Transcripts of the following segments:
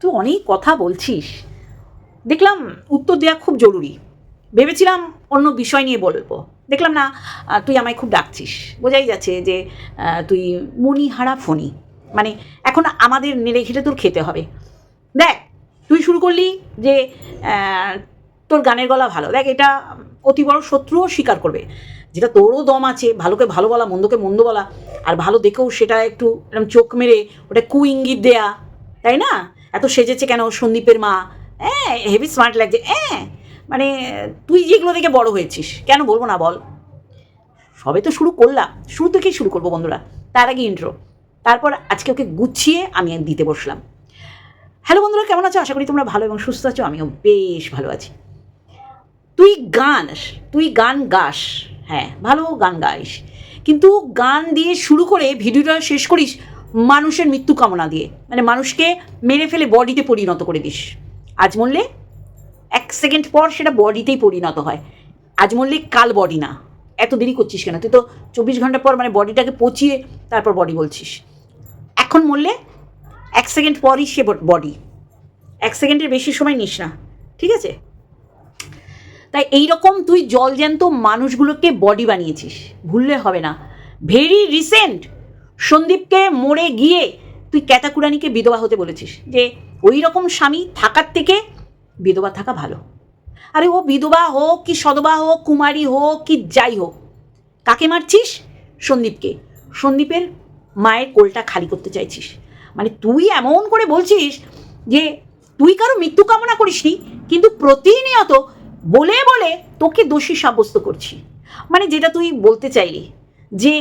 তুই অনেক কথা বলছিস। দেখলাম উত্তর দেওয়া খুব জরুরি। ভেবেছিলাম অন্য বিষয় নিয়ে বলব। দেখলাম না তুই আমায় খুব ডাকছিস। বোঝাই যাচ্ছে যে তুই মণিহারা ফণি। মানে এখন আমাদের নেড়ে ঘেটে তোর খেতে হবে। দেখ, তুই শুরু করলি যে তোর গানের গলা ভালো। দেখ, এটা অতি বড় শত্রুও স্বীকার করবে। যেটা তোরও দম আছে, ভালোকে ভালো বলা, মন্দকে মন্দ বলা। আর ভালো দেখেও সেটা একটু এরকম চোখ মেরে, ওটা কু ইঙ্গিত দেয়া। তাই না? এত সেজেছে কেন সন্দীপের মা? হ্যাঁ হেভি স্মার্ট লাগছে। হ্যাঁ মানে তুই যেগুলো দেখে বড় হয়েছিস, কেন বলব না বল? সবে তো শুরু করলাম। শুরু থেকেই শুরু করব বন্ধুরা। তার আগে ইন্ট্রো তারপর আজকে ওকে গুছিয়ে আমি দিতে বসলাম। হ্যালো বন্ধুরা, কেমন আছো? আশা করি তোমরা ভালো এবং সুস্থ আছো। আমিও বেশ ভালো আছি। তুই গান তুই গান গাস। হ্যাঁ ভালো গান গাইস। কিন্তু গান দিয়ে শুরু করে ভিডিওটা শেষ করিস মানুষের মৃত্যু কামনা দিয়ে। মানে মানুষকে মেরে ফেলে বডিতে পরিণত করে দিস। আজ মরলে এক সেকেন্ড পর সেটা বডিতেই পরিণত হয়। আজ মরলে কাল বডি না। এত দেরি করছিস কেন? তুই তো চব্বিশ ঘণ্টা পর মানে বডিটাকে পচিয়ে তারপর বডি বলছিস। এখন মরলে এক সেকেন্ড পরই সে বডি। এক সেকেন্ডের বেশি সময় নিস না। ঠিক আছে? তাই এই রকম তুই জলজ্যান্ত মানুষগুলোকে বডি বানিয়েছিস। ভুললে হবে না। ভেরি রিসেন্ট সন্দীপকে মরে গিয়ে তুই ক্যাতাকুরানিকে বিধবা হতে বলেছিস। যে ওই রকম স্বামী থাকার থেকে বিধবা থাকা ভালো। আরে ও বিধবা হোক কি সদবা হোক, কুমারী হোক কি যাই হোক, কাকে মারছিস? সন্দীপকে। সন্দীপের মায়ের কোলটা খালি করতে চাইছিস। মানে তুই এমন করে বলছিস যে তুই কারও মৃত্যু কামনা করিসনি, কিন্তু প্রতিনিয়ত বলে বলে তোকে দোষী সাব্যস্ত করছি। মানে যেটা তুই বলতে চাইলি যে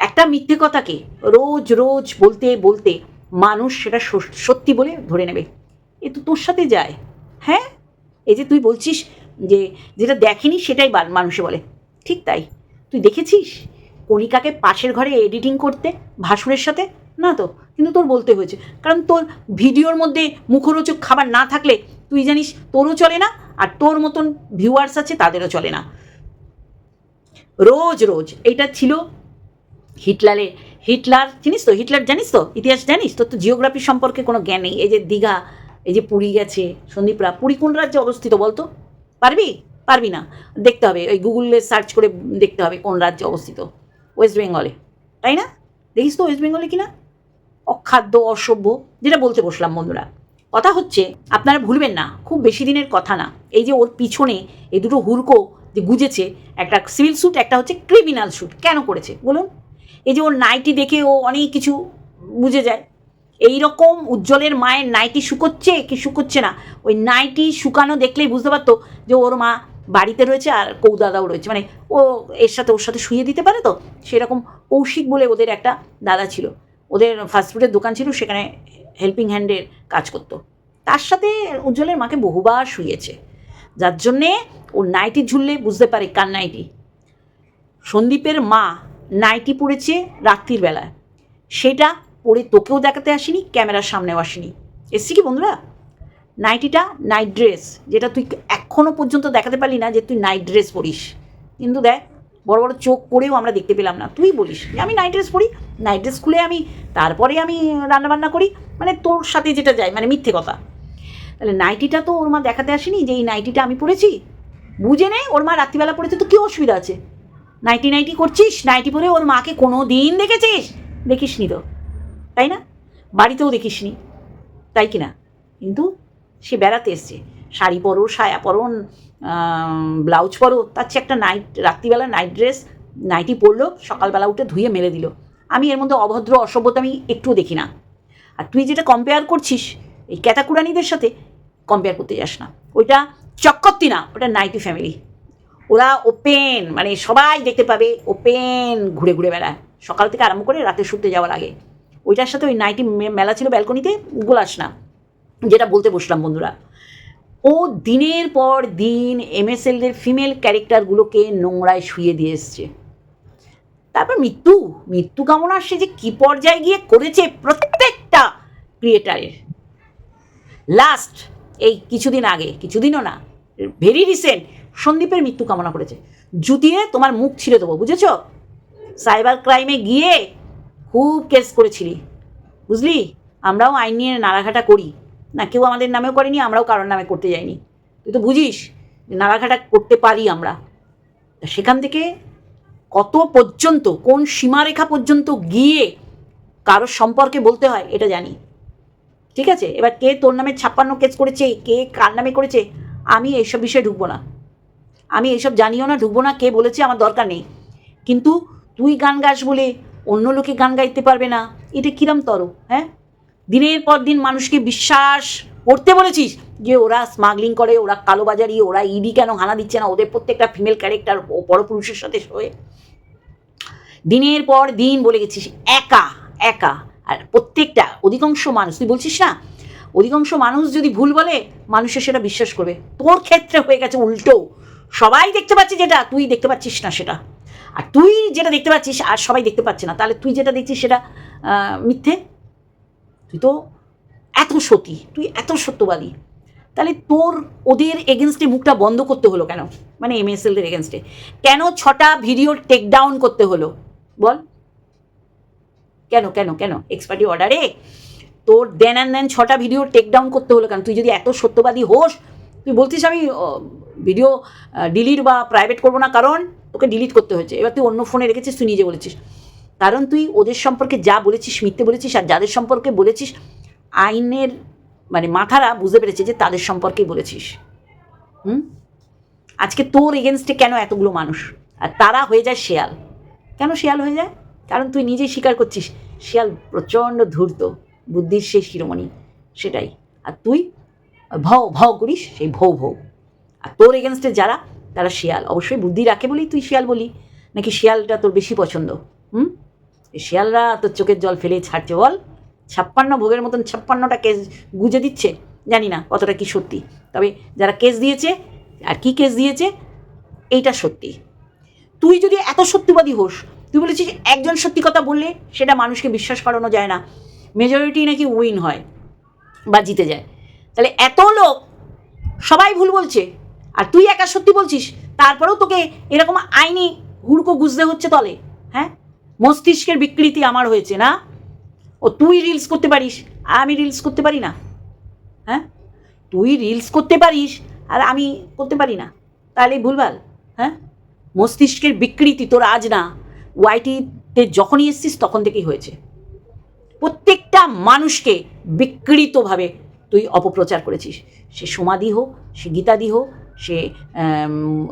একটা মিথ্যে কথাকে রোজ রোজ বলতে বলতে মানুষ সেটা সত্যি বলে ধরে নেবে। এ তো তোর সাথে যায়। হ্যাঁ? এই যে তুই বলছিস যে যেটা দেখেনি সেটাই মানুষে বলে। ঠিক তাই। তুই দেখেছিস কণিকাকে পাশের ঘরে এডিটিং করতে, ভাসুরের সাথে? না তো, কিন্তু তোর বলতে হয়েছে। কারণ তোর ভিডিওর মধ্যে মুখরোচক খাবার না থাকলে তুই জানিস তোরও চলে না আর তোর মতন ভিউয়ার্স আছে তাদেরও চলে না। রোজ রোজ এটা ছিল হিটলারের হিটলার চিনিস তো, হিটলার জানিস তো, ইতিহাস জানিস? তোর তো জিওগ্রাফি সম্পর্কে কোনো জ্ঞান নেই। এই যে দীঘা, এই যে পুরী গেছে, সন্দীপরা, পুরী কোন রাজ্যে অবস্থিত বলতো? পারবি? পারবি না। দেখতে হবে, ওই গুগলে সার্চ করে দেখতে হবে কোন রাজ্যে অবস্থিত। ওয়েস্ট বেঙ্গলে তাই না? দেখিস তো ওয়েস্ট বেঙ্গলে কিনা? অখাদ্য, অসভ্য, যেটা বলতে বসলাম বন্ধুরা। কথা হচ্ছে, আপনারা ভুলবেন না, খুব বেশি দিনের কথা না। এই যে ওর পিছনে এই দুটো হুড়কো যে গুজেছে, একটা সিভিল স্যুট একটা হচ্ছে ক্রিমিনাল স্যুট কেন করেছে? বলুন। এই যে ওর নাইটি দেখে ও অনেক কিছু বুঝে যায়। এই রকম উজ্জ্বলের মায়ের নাইটি শুকোচ্ছে কি শুকোচ্ছে না? ওই নাইটি শুকানো দেখলেই বুঝতে পারতো যে ওর মা বাড়িতে রয়েছে আর কৌদাদাও রয়েছে। মানে ও এর সাথে ওর সাথে শুয়ে দিতে পারে তো? সেরকম কৌশিক বলে ওদের একটা দাদা ছিল। ওদের ফাস্টফুডের দোকান ছিল, সেখানে হেল্পিং হ্যান্ডের কাজ করতো। তার সাথে উজ্জ্বলের মাকে বহুবার শুয়েছে যার জন্যে ও নাইটি ঝুললে বুঝতে পারে কার নাইটি। সন্দীপের মা নাইটি পড়েছে রাত্রির বেলায়। সেটা পরে তোকেও দেখাতে আসিনি, ক্যামেরার সামনেও আসিনি। এসছি কি বন্ধুরা? নাইটিটা নাইট ড্রেস যেটা তুই এখনও পর্যন্ত দেখাতে পারলি না যে তুই নাইট ড্রেস পরিস। কিন্তু দেখ, বড় বড় চোখ পরেও আমরা দেখতে পেলাম না। তুই বলিস আমি নাইট ড্রেস পরি নাইট ড্রেস খুলে আমি তারপরে আমি রান্নাবান্না করি মানে তোর সাথে যেটা যায় মানে মিথ্যে কথা। তাহলে নাইটিটা তো ওর মা দেখাতে আসেনি যে এই নাইটিটা আমি পরেছি? বুঝে নে, ওর মা রাত্রিবেলা পড়েছে তো কী অসুবিধা আছে? নাইটি নাইটি করছিস? নাইটি পরে ওর মাকে কোনো দিন দেখেছিস? দেখিসনি তো। তাই না? বাড়িতেও দেখিসনি। তাই কি না কিন্তু সে বেড়াতে এসছে। শাড়ি পরো, সায়া পরো ব্লাউজ পরো। তার চেয়ে একটা নাইট রাত্রিবেলা নাইট ড্রেস নাইটি পরলো, সকালবেলা উঠে ধুয়ে মেলে দিল। আমি এর মধ্যে অভদ্র, অসভ্যতা আমি একটুও দেখি না। আর তুই যেটা কম্পেয়ার করছিস, এই ক্যাতাকুরানিদের সাথে কম্পেয়ার করতে যাস না। ওইটা চক্করতি না ওটা নাইটি ফ্যামিলি ওরা ওপেন মানে সবাই দেখতে পাবে ওপেন ঘুরে ঘুরে বেড়ায়। সকাল থেকে আরম্ভ করে রাতে শুতে যাওয়ার আগে। ওইটার সাথে ওই নাইটি মেলা ছিল ব্যালকনিতে গোলাস না। যেটা বলতে বসলাম বন্ধুরা। ও দিনের পর দিন এমএসএলদের ফিমেল ক্যারেক্টারগুলোকে নোংরায় শুয়ে দিয়ে এসছে। তারপর মৃত্যু মৃত্যু কামনা সে যে কী পর্যায়ে গিয়ে করেছে প্রত্যেকটা ক্রিয়েটারের লাস্ট এই কিছুদিন আগে, কিছুদিনও না ভেরি রিসেন্ট সন্দীপের মৃত্যু কামনা করেছে। জুতিয়ে তোমার মুখ ছিঁড়ে দেবো, বুঝেছ? সাইবার ক্রাইমে গিয়ে খুব কেস করেছিলি। বুঝলি? আমরাও আইন নিয়ে নাড়াঘাটা করি। না, কেউ আমাদের নামেও করেনি, আমরাও কারোর নামে করতে যাইনি। তুই তো বুঝিস নাড়াঘাটা করতে পারি আমরা। সেখান থেকে কত পর্যন্ত, কোন সীমারেখা পর্যন্ত গিয়ে কারোর সম্পর্কে বলতে হয়, এটা জানি। ঠিক আছে? এবার কে তোর নামে ছাপ্পান্ন কেস করেছে, কে কার নামে করেছে, আমি এইসব বিষয়ে ঢুকবো না। আমি এইসব জানিও না, ঢুকবো না, কে বলেছে আমার দরকার নেই। কিন্তু তুই গান গাস বলে অন্য লোকে গান গাইতে পারবে না, এটা কিরম তর হ্যাঁ? দিনের পর দিন মানুষকে বিশ্বাস করতে বলেছিস যে ওরা স্মাগলিং করে, ওরা কালোবাজারি, ওরা ইডি কেন হানা দিচ্ছে না? ওদের প্রত্যেকটা ফিমেল ক্যারেক্টার পরপুরুষের সাথে শোয়ে। দিনের পর দিন বলে গেছিস, একা একা। আর প্রত্যেকটা, অধিকাংশ মানুষ, তুই বলছিস না? অধিকাংশ মানুষ যদি ভুল বলে, মানুষের সেটা বিশ্বাস করবে। তোর ক্ষেত্রে হয়ে গেছে উল্টো। সবাই দেখতে পাচ্ছে যেটা, তুই দেখতে পাচ্ছিস না সেটা। আর তুই যেটা দেখতে পাচ্ছিস, আর সবাই দেখতে পাচ্ছে না। তাহলে তুই যেটা দেখছিস সেটা মিথ্যে? তুই তো এত সতী, তুই এত সত্যবাদী। তাহলে তোর ওদের এগেনস্টে মুখটা বন্ধ করতে হলো কেন? মানে এম এস এমএসএলদের এগেনস্টে কেন ছটা ভিডিও টেক ডাউন করতে হলো? বল। কেন কেন কেন? এক্সপার্টি অর্ডারে তোর দেন অ্যান্ড দেন ছটা ভিডিও টেক ডাউন করতে হলো কেন? তুই যদি এত সত্যবাদী হোস, তুই বলছিস আমি ভিডিও ডিলিট বা প্রাইভেট করব না, কারণ তোকে ডিলিট করতে হয়েছে। এবার তুই অন্য ফোনে রেখেছিস, তুই নিজে বলেছিস। কারণ তুই ওদের সম্পর্কে যা বলেছিস, মিথ্যে বলেছিস আর যাদের সম্পর্কে বলেছিস, আইনের মানে মাথারা বুঝতে পেরেছে যে তাদের সম্পর্কেই বলেছিস। হুম? আজকে তোর এগেনস্টে কেন এতগুলো মানুষ? আর তারা হয়ে যায় শেয়াল। কেন শেয়াল হয়ে যায়? কারণ তুই নিজেই স্বীকার করছিস, শেয়াল প্রচণ্ড ধূর্ত, বুদ্ধির সেই শিরোমণি, সেটাই। আর তুই ভও ভও করিস সেই ভৌ ভৌ আর তোর এগেনস্টে যারা, তারা শিয়াল। অবশ্যই বুদ্ধি রাখে বলেই তুই শিয়াল বলি। নাকি শিয়ালটা তোর বেশি পছন্দ? হুম? শিয়ালরা তোর চোখের জল ফেলে ছাড়ছে। বল, ছাপ্পান্ন ভোগের মতন ছাপ্পান্নটা কেস গুজে দিচ্ছে? জানি না কতটা কি সত্যি। তবে যারা কেস দিয়েছে, আর কি কেস দিয়েছে, এইটা সত্যি। তুই যদি এত সত্যিবাদী হোস, তুই বলেছিস একজন সত্যি কথা বললে সেটা মানুষকে বিশ্বাস করানো যায় না। মেজরিটি নাকি উইন হয় বা জিতে যায়। তাহলে এত লোক সবাই ভুল বলছে। আর তুই একা সত্যি বলছিস? তারপরেও তোকে এরকম আইনি হুড়কো গুজতে হচ্ছে তলে হ্যাঁ? মস্তিষ্কের বিকৃতি আমার হয়েছে, না? ও, তুই রিলস করতে পারিস, আমি রিলস করতে পারি না হ্যাঁ? তুই রিলস করতে পারিস আর আমি করতে পারি না, তাহলে ভুলভাল হ্যাঁ? মস্তিষ্কের বিকৃতি তোর আজ না, ওয়াইটিতে যখনই এসছিস তখন থেকেই হয়েছে। প্রত্যেকটা মানুষকে বিকৃতভাবে তুই অপপ্রচার করেছিস। সে সমাধি হোক, সে গীতাদি হোক সে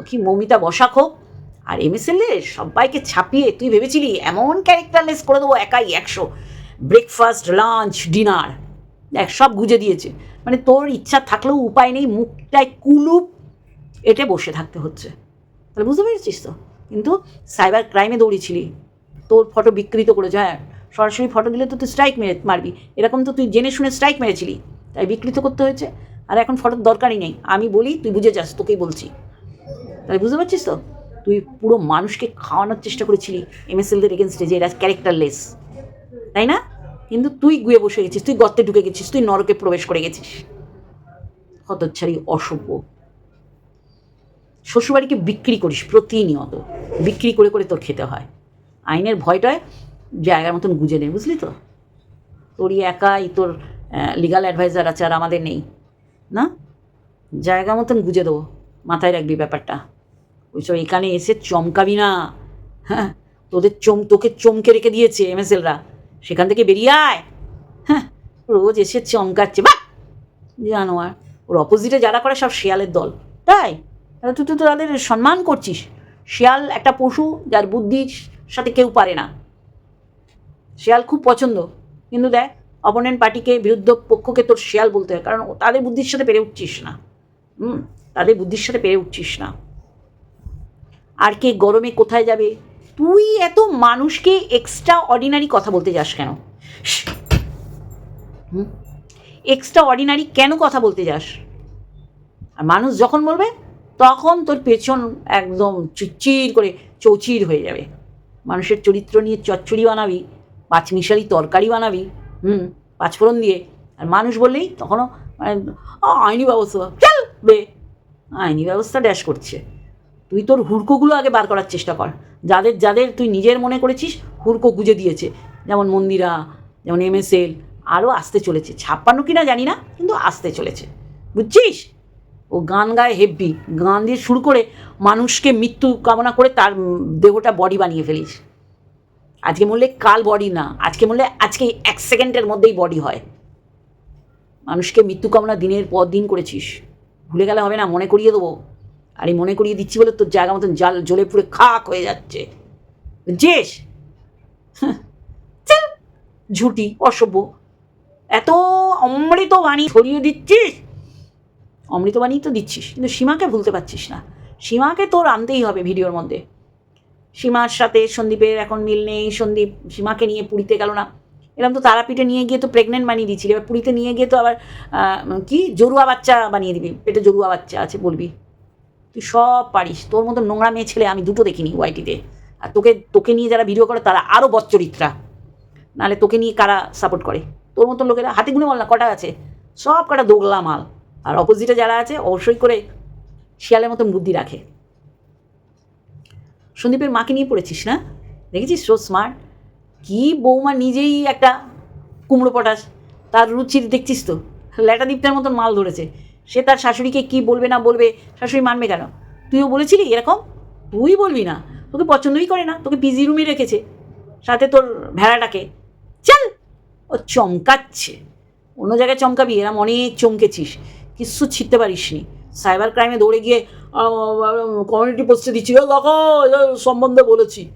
কি, মৌমিতা বসাক হোক আর এম এমএসএল সবাইকে ছাপিয়ে তুই ভেবেছিলি এমন ক্যারেক্টারলেস করে দেবো একাই একশো। ব্রেকফাস্ট লাঞ্চ ডিনার দেখ, সব গুজে দিয়েছে। মানে তোর ইচ্ছা থাকলেও উপায় নেই, মুখটায় কুলুপ এটে বসে থাকতে হচ্ছে। তাহলে বুঝতে পেরেছিস তো? কিন্তু সাইবার ক্রাইমে দৌড়িয়েছিলি। তোর ফটো বিকৃত করেছে হ্যাঁ। সরাসরি ফটো দিলে তো তুই স্ট্রাইক মেরে মারবি। এরকম তো তুই জেনে শুনে স্ট্রাইক মেরেছিলি। তাই বিকৃত করতে হয়েছে। আর এখন ফটোর দরকারই নেই। আমি বলি, তুই বুঝে যাস, তোকেই বলছি। তাহলে বুঝতে পারছিস তো? তুই পুরো মানুষকে খাওয়ানোর চেষ্টা করেছিলি এম এস এমএসএলদের এগেনস্টে যে এরা ক্যারেক্টারলেস তাই না? কিন্তু তুই গুয়ে বসে গেছিস, তুই গর্তে ঢুকে গেছিস, তুই নরকে প্রবেশ করে গেছিস। হতচ্ছাড়ি অসভ্য। শ্বশুরবাড়িকে বিক্রি করিস প্রতিনিয়ত। বিক্রি করে করে তোর খেতে হয়। আইনের ভয়টায় জায়গার মতন গুজে নেই বুঝলি তো? তোরই একাই তোর লিগাল অ্যাডভাইজার আছে আর আমাদের নেই, না? জায়গা মতন গুজে দেবো, মাথায় রাখবি ব্যাপারটা। ওইসব এখানে এসে চমকাবি না। হ্যাঁ তোদের চম, তোকে চমকে রেখে দিয়েছে এমএসএলরা সেখান থেকে বেরিয়ে আয়। হ্যাঁ রোজ এসে চমকাচ্ছে। বা জানো আর ওর অপোজিটে যারা করে সব শেয়ালের দল। তাই? তুই তো তাদের সম্মান করছিস। শেয়াল একটা পশু, যার বুদ্ধির সাথে কেউ পারে না। শেয়াল খুব পছন্দ। কিন্তু দেখ অপোনেন্ট পার্টিকে, বিরুদ্ধ পক্ষকে তোর শেয়াল বলতে হয়। কারণ তাদের বুদ্ধির সাথে পেরে উঠছিস না। হুম? তাদের বুদ্ধির সাথে পেরে উঠছিস না। আর কে গরমে কোথায় যাবে? তুই এত মানুষকে এক্সট্রা অর্ডিনারি কথা বলতে যাস কেন? এক্সট্রা অর্ডিনারি কেন কথা বলতে যাস? আর মানুষ যখন বলবে, তখন তোর পেছন একদম চিরচির করে চৌচির হয়ে যাবে। মানুষের চরিত্র নিয়ে চচ্চড়ি বানাবি, পাঁচমিশালি তরকারি বানাবি হুম পাঁচফোড়ন দিয়ে। আর মানুষ বললেই তখনও মানে "আ, আইনি ব্যবস্থা চল বে। আইনি ব্যবস্থা ড্যাশ করছে। তুই তোর হুড়কোগুলো আগে বার করার চেষ্টা কর। যাদের যাদের তুই নিজের মনে করেছিস হুড়কো গুজে দিয়েছে যেমন মন্দিরা যেমন এম এস এল আরও আসতে চলেছে। ছাপ্পান্ন কিনা জানি না কিন্তু আসতে চলেছে। বুঝছিস? ও গান গায় হেব্বি। গান দিয়ে শুরু করে মানুষকে মৃত্যু কামনা করে তার দেহটা বডি বানিয়ে ফেলিস। আজকে বললে কাল বডি না আজকে বললে আজকে এক সেকেন্ডের মধ্যেই বডি হয়। মানুষকে মৃত্যু কামনা দিনের পর দিন করেছিস। ভুলে গেলে হবে না মনে করিয়ে দেবো। আর এই মনে করিয়ে দিচ্ছি বলে তোর জায়গা মতন জাল জ্বলে পুড়ে খাক হয়ে যাচ্ছে। বুঝছিস? হ্যাঁ, ঝুটি অসভ্য। এত অমৃত বাণী ছড়িয়ে দিচ্ছিস। অমৃত বাণী তো দিচ্ছিস কিন্তু সীমাকে ভুলতে পারছিস না। সীমাকে তোর আনতেই হবে ভিডিওর মধ্যে। সীমার সাথে সন্দীপের এখন মিল নেই, সন্দীপ সীমাকে নিয়ে পুরীতে গেল না। এরকম তো তারাপীঠে নিয়ে গিয়ে তো প্রেগনেন্ট বানিয়ে দিচ্ছিলি এবার পুরীতে নিয়ে গিয়ে তো আবার কি? জরুয়া বাচ্চা বানিয়ে দিবি। পেটে জরুয়া বাচ্চা আছে বলবি। তুই সব পারিস। তোর মতো নোংরা মেয়ে ছেলে আমি দুটো দেখিনি ওয়াইটিতে আর তোকে তোকে নিয়ে যারা ভিডিও করে তারা আরও বচ্চরিত্রা। নাহলে তোকে নিয়ে কারা সাপোর্ট করে? তোর মতো লোকেরা হাতে গুনে বল না, কটা আছে? সব কটা দোগলা মাল। আর অপোজিটে যারা আছে, অবশ্যই করে শিয়ালের মতন বুদ্ধি রাখে। সন্দীপের মাকে নিয়ে পড়েছিস, না? দেখেছিস? সো স্মার্ট কি বৌমা নিজেই একটা কুমড়ো পটাশ। তার রুচির দেখছিস তো? ল্যাটা দীপ্তের মতন মাল ধরেছে। সে তার শাশুড়িকে কি বলবে, না বলবে, শাশুড়ি মানবে কেন? তুইও বলেছিলি এরকম? তুই বলবি না। তোকে পছন্দই করে না। তোকে পিজি রুমে রেখেছে। সাথে তোর ভেড়াটাকে। চল! ও চমকাচ্ছে। অন্য জায়গায় চমকাবি, এরম অনেক চমকেছিস। কিচ্ছু ছিটতে পারিস নি সাইবার ক্রাইমে দৌড়ে গিয়ে কমিউনিটি পোস্টে দিচ্ছি, "এ দেখো সম্বন্ধে বলেছি।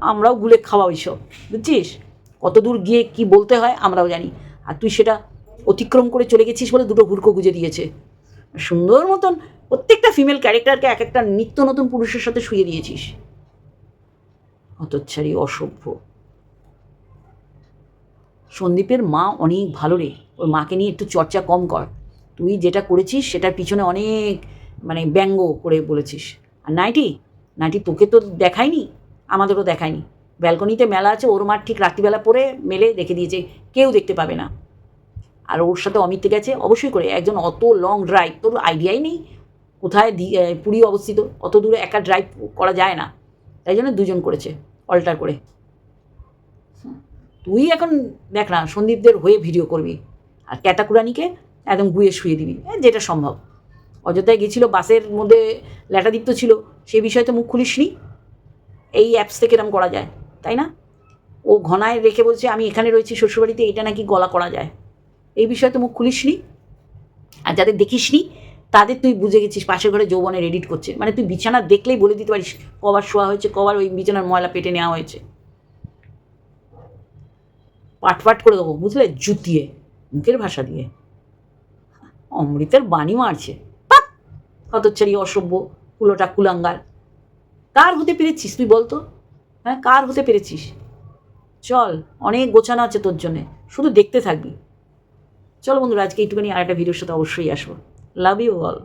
আমরাও গুলে খাওয়া ওইসব, বুঝছিস? কত দূর গিয়ে কি বলতে হয় আমরাও জানি। আর তুই সেটা অতিক্রম করে চলে গেছিস বলে দুটো হুড়কো গুজে দিয়েছে। সুন্দর মতন প্রত্যেকটা ফিমেল ক্যারেক্টারকে এক একটা নিত্য নতুন পুরুষের সাথে শুয়ে দিয়েছিস। হতচ্ছাড়ি অসভ্য। সন্দীপের মা অনেক ভালো রে। ওর মাকে নিয়ে একটু চর্চা কম কর। তুই যেটা করেছিস সেটার পিছনে অনেক মানে ব্যঙ্গ করে বলেছিস। আর নাইটি? নাইটি তোকে তো দেখায়নি, আমাদেরও দেখায়নি। ব্যালকনিতে মেলা আছে, ওর মার ঠিক রাত্রিবেলা পরে মেলে রেখে দিয়েছে, কেউ দেখতে পাবে না। আর ওর সাথে অমিত গেছে, অবশ্যই করে, একজন অত লং ড্রাইভ তোর আইডিয়াই নেই কোথায় পুরী অবস্থিত, অত দূরে একা ড্রাইভ করা যায় না। তাই জন্য দুজন করেছে অল্টার করে। তুই এখন দেখ না, সন্দীপদের হয়ে ভিডিও করবি। আর ক্যাটাকুরানিকে একদম গুয়ে শুয়ে দিবি। যেটা সম্ভব। অযোধ্যায় গেছিল বাসের মধ্যে ল্যাটাদীপ্ত ছিল সেই বিষয়ে তো মুখ খুলিসনি এই অ্যাপস থেকে এরম করা যায়, তাই না? ও ঘনায় রেখে বলছে, আমি এখানে রয়েছি শ্বশুরবাড়িতে, এটা নাকি গলা করা যায়? এই বিষয়ে তো মুখ খুলিসনি আর যাদের দেখিসনি তাদের তুই বুঝে গেছিস, পাশের ঘরে যৌবনের এডিট করছে। মানে তুই বিছানা দেখলেই বলে দিতে পারিস, কবার শোয়া হয়েছে, কবার ওই বিছানার ময়লা পেটে নেওয়া হয়েছে। পাট পাট করে দেবো, বুঝলে? জুতিয়ে, মুখের ভাষা দিয়ে। অমৃতের বাণী মারছে। পাক! হতচ্ছাড়ি, অসভ্য, কুলোটা, কুলাঙ্গার। কার হতে পেরেছিস তুই বলতো? হ্যাঁ কার হতে পেরেছিস? চল, অনেক গোছানো আছে তোর জন্যে। শুধু দেখতে থাকবি। চল বন্ধুরা, আজকে একটুখানি আর একটা ভিডিওর সাথে অবশ্যই আসব। Love you all